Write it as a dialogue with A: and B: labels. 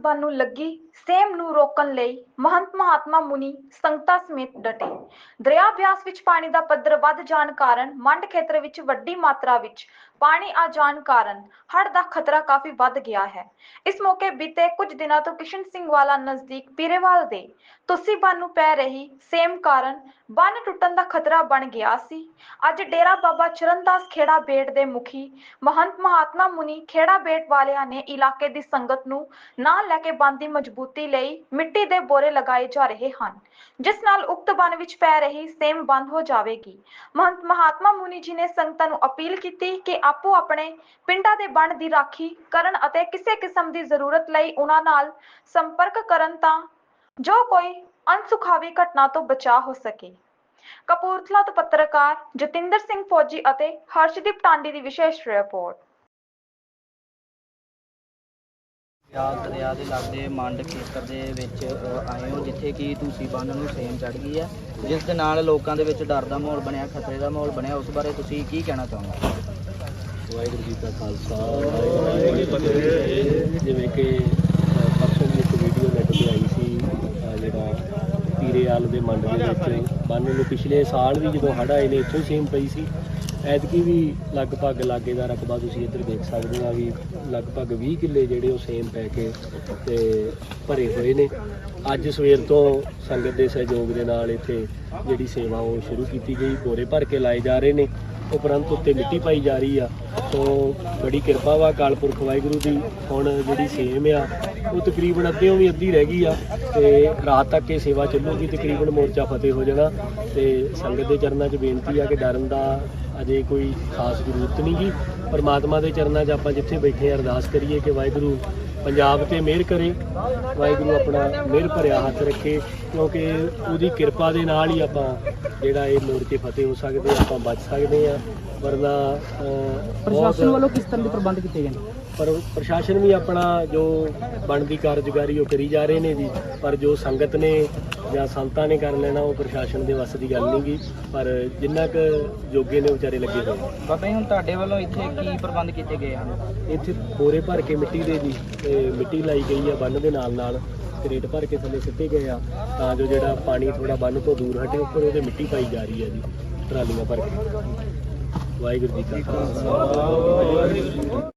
A: ਬੰਨ ਨੂੰ ਲੱਗੀ, ਸੇਮ ਨੂੰ ਰੋਕਣ ਲਈ ਮਹੰਤ ਮਹਾਤਮਾ ਮੁਨੀ ਸੰਗਤਾਂ ਸਮੇਤ ਡਟੇ। ਦਰਿਆ ਬਿਆਸ ਵਿੱਚ ਪਾਣੀ ਦਾ ਪੱਧਰ ਵੱਧ ਜਾਣ ਕਾਰਨ ਮੰਡ ਖੇਤਰ ਵਿੱਚ ਵੱਡੀ ਮਾਤਰਾ ਵਿੱਚ ਪਾਣੀ ਆ ਜਾਣ ਕਾਰਨ ਹੜ੍ਹ ਦਾ ਖਤਰਾ ਕਾਫੀ ਵੱਧ ਗਿਆ ਹੈ। ਇਸ ਮੌਕੇ ਬੀਤੇ ਕੁਝ ਦਿਨਾਂ ਤੋਂ ਕਿਸ਼ਨ ਸਿੰਘ ਵਾਲਾ ਨਜ਼ਦੀਕ ਪੀਰੇਵਾਲ ਦੇ ਤੁਸੀਂ ਬੰਨ ਨੂੰ ਪੈ ਰਹੀ ਸੇਮ ਕਾਰਨ ਬੰਨ ਟੁੱਟਣ ਦਾ ਖਤਰਾ ਬਣ ਗਿਆ ਸੀ। ਅੱਜ ਡੇਰਾ ਬਾਬਾ ਚਰਨਦਾਸ ਖੇੜਾ ਬੇਟ ਦੇ ਮੁਖੀ ਮਹੰਤ ਮਹਾਤਮਾ ਮੁਨੀ ਖੇੜਾ ਬੇਟ ਵਾਲਿਆਂ ਨੇ ਇਲਾਕੇ ਦੀ ਸੰਗਤ ਨੂੰ ਨਾਲ ਲੈ ਕੇ ਬੰਨ ਦੀ ਮਜ਼ਬੂਤੀ ਲਈ ਮਿੱਟੀ ਦੇ ਬੋਰੇ ਲਗਾਏ ਜਾ ਰਹੇ ਹਨ, ਜਿਸ ਨਾਲ ਉਕਤ ਬੰਨ ਵਿੱਚ ਪੈ ਰਹੀ ਸੇਮ ਬੰਦ ਹੋ ਜਾਵੇਗੀ। ਮਹੰਤ ਮਹਾਤਮਾ ਮੁਨੀ ਜੀ ਨੇ ਸੰਗਤਾਂ ਨੂੰ ਅਪੀਲ ਕੀਤੀ ਕਿ ਆਪੋ ਆਪਣੇ ਪਿੰਡਾਂ ਦੇ ਬੰਨ ਦੀ ਰਾਖੀ ਕਰਨ ਅਤੇ ਕਿਸੇ ਕਿਸਮ ਦੀ ਜ਼ਰੂਰਤ ਲਈ ਉਹਨਾਂ ਨਾਲ ਸੰਪਰਕ ਕਰਨ ਤਾਂ ਜੋ ਕੋਈ ਅਣਸੁਖਾਵੀ ਘਟਨਾ ਤੋਂ ਬਚਾ ਹੋ ਸਕੇ। ਕਪੂਰਥਲਾ ਤੋਂ ਪੱਤਰਕਾਰ ਜਤਿੰਦਰ ਸਿੰਘ ਫੌਜੀ ਅਤੇ ਹਰਸ਼ਦੀਪ ਟਾਂਡੀ ਦੀ ਵਿਸ਼ੇਸ਼ ਰਿਪੋਰਟ।
B: ਪਿਆਲ ਦਰਿਆ ਦੇ ਲਾਗੇ ਮੰਡ ਖੇਤਰ ਦੇ ਵਿੱਚ ਆਏ ਹੋ, ਜਿੱਥੇ ਕਿ ਤੁਸੀਂ ਬੰਨ ਨੂੰ ਸੇਮ ਚੜ ਗਈ ਹੈ। ਜਿਸ ਦੇ ਨਾਲ ਲੋਕਾਂ ਦੇ ਵਿੱਚ ਡਰ ਦਾ ਮਾਹੌਲ ਬਣਿਆ, ਖਤਰੇ ਦਾ ਮਾਹੌਲ ਬਣਿਆ, ਉਸ ਬਾਰੇ ਤੁਸੀਂ ਕੀ ਕਹਿਣਾ ਚਾਹੋਗੇ?
C: ਵਾਹਿਗੁਰੂ ਜੀ ਕਾ ਖਾਲਸਾ, ਵਾਹਿਗੁਰੂ ਜੀ ਕੀ ਫਤਿਹ। ਜਿਵੇਂ ਕਿ ਪਰਸੋਂ ਦੀ ਇੱਕ ਵੀਡੀਓ ਨੈਟ ਤੇ ਆਈ ਸੀ ਜਿਹੜਾ ਪੀਰੇ ਆਲ ਦੇ ਮੰਡ ਦੇ ਵਿੱਚ ਬੰਨ ਨੂੰ ਪਿਛਲੇ ਸਾਲ ਵੀ ਜਦੋਂ ਹੜ੍ਹ ਆਏ ਨੇ, ਇੱਥੋਂ ਹੀ ਸੇਮ ਪਈ ਸੀ। ਐਤਕੀ ਵੀ ਲਗਭਗ ਲਾਗੇ ਦਾ ਰਕਬਾ ਤੁਸੀਂ ਇੱਧਰ ਦੇਖ ਸਕਦੇ ਆ ਵੀ ਲਗਭਗ 20 ਕਿੱਲੇ ਜਿਹੜੇ ਉਹ ਸੇਮ ਪੈ ਕੇ ਤੇ ਭਰੇ ਹੋਏ ਨੇ। ਅੱਜ ਸਵੇਰ ਤੋਂ ਸੰਗਤ ਦੇ ਸਹਿਯੋਗ ਦੇ ਨਾਲ ਇੱਥੇ ਜਿਹੜੀ ਸੇਵਾ ਉਹ ਸ਼ੁਰੂ ਕੀਤੀ ਗਈ ਬੋਰੇ ਭਰ ਕੇ ਲਾਏ ਜਾ ਰਹੇ ਨੇ। ਉਪਰੰਤ ਉੱਤੇ ਮਿੱਟੀ ਪਾਈ ਜਾ ਰਹੀ ਆ। ਸੋ ਬੜੀ ਕਿਰਪਾ ਵਾ ਅਕਾਲ ਪੁਰਖ ਵਾਹਿਗੁਰੂ ਦੀ। ਹੁਣ ਜਿਹੜੀ ਸੇਮ ਆ, ਉਹ ਤਕਰੀਬਨ ਅੱਧਿਓਂ ਵੀ ਅੱਧੀ ਰਹਿ ਗਈ ਆ। ਤੇ ਰਾਤ ਤੱਕ ਇਹ ਸੇਵਾ ਚੱਲੂਗੀ, ਤਕਰੀਬਨ ਮੋਰਚਾ ਫਤਿਹ ਹੋ ਜਾਣਾ। ਤੇ ਸੰਗਤ ਦੇ ਚਰਨਾਂ 'ਚ ਬੇਨਤੀ ਆ ਕਿ ਡਰਨ ਦਾ ਅਜੇ ਕੋਈ ਖਾਸ ਜ਼ਰੂਰਤ ਨਹੀਂ ਗੀ। ਪਰਮਾਤਮਾ ਦੇ ਚਰਨਾਂ 'ਚ ਆਪਾਂ ਜਿੱਥੇ ਬੈਠੇ ਆ, ਅਰਦਾਸ ਕਰੀਏ ਕਿ ਵਾਹਿਗੁਰੂ ਪੰਜਾਬ ਤੇ ਮਿਹਰ ਕਰੇ। ਵਾਹਿਗੁਰੂ ਆਪਣਾ ਮਿਹਰ ਭਰਿਆ ਹੱਥ ਰੱਖੇ ਕਿਉਂਕਿ ਉਹਦੀ ਕਿਰਪਾ ਦੇ ਨਾਲ ਹੀ ਆਪਾਂ ਜਿਹੜਾ ਇਹ ਮੋਰਚੇ ਫਤਿਹ ਹੋ ਸਕਦੇ ਆਪਾਂ ਬਚ ਸਕਦੇ ਆ। ਵਰਨਾ
B: ਪ੍ਰਸ਼ਾਸਨ ਵੱਲੋਂ ਕਿਸ ਤਰ੍ਹਾਂ ਦੇ ਪ੍ਰਬੰਧ ਕੀਤੇ ਗਏ ਨੇ?
C: ਪਰ ਪ੍ਰਸ਼ਾਸਨ ਵੀ ਆਪਣਾ ਜੋ ਬਣਦੀ ਕਾਰਜਕਾਰੀ ਉਹ ਕਰੀ ਜਾ ਰਹੇ ਨੇ ਜੀ ਪਰ ਜੋ ਸੰਗਤ ਨੇ ਜਾਂ ਸੰਤਾਂ ਨੇ ਕਰ ਲੈਣਾ ਉਹ ਪ੍ਰਸ਼ਾਸਨ ਦੇ ਵੱਸ ਦੀ ਗੱਲ ਨਹੀਂ ਗੀ ਪਰ ਜਿੰਨਾ ਕੁ ਜੋਗੇ ਨੇ ਵਿਚਾਰੇ ਲੱਗੇ ਹੋਏ।
B: ਬਾਬਾ ਜੀ ਹੁਣ ਤੁਹਾਡੇ ਵੱਲੋਂ ਇੱਥੇ ਕੀ ਪ੍ਰਬੰਧ ਕੀਤੇ ਗਏ ਹਨ?
C: ਇੱਥੇ ਬੋਰੇ ਭਰ ਕੇ ਮਿੱਟੀ ਦੇ ਜੀ ਤੇ ਮਿੱਟੀ ਲਾਈ ਗਈ ਆ ਬੰਨ ਦੇ ਨਾਲ ਨਾਲ ਕਰੇਟ ਭਰ ਕੇ ਥੱਲੇ ਸਿੱਟੇ ਗਏ ਆ ਤਾਂ ਜੋ ਜਿਹੜਾ ਪਾਣੀ ਥੋੜਾ ਬੰਨ ਤੋਂ ਦੂਰ ਹਟੇ ਉੱਪਰ ਉਹਦੇ ਮਿੱਟੀ ਪਾਈ ਜਾ ਰਹੀ ਹੈ ਜੀ ਟਰਾਲੀਆਂ ਭਰ ਕੇ। ਵਾਹਿਗੁਰੂ ਜੀ ਕਾ ਖਾਲਸਾ।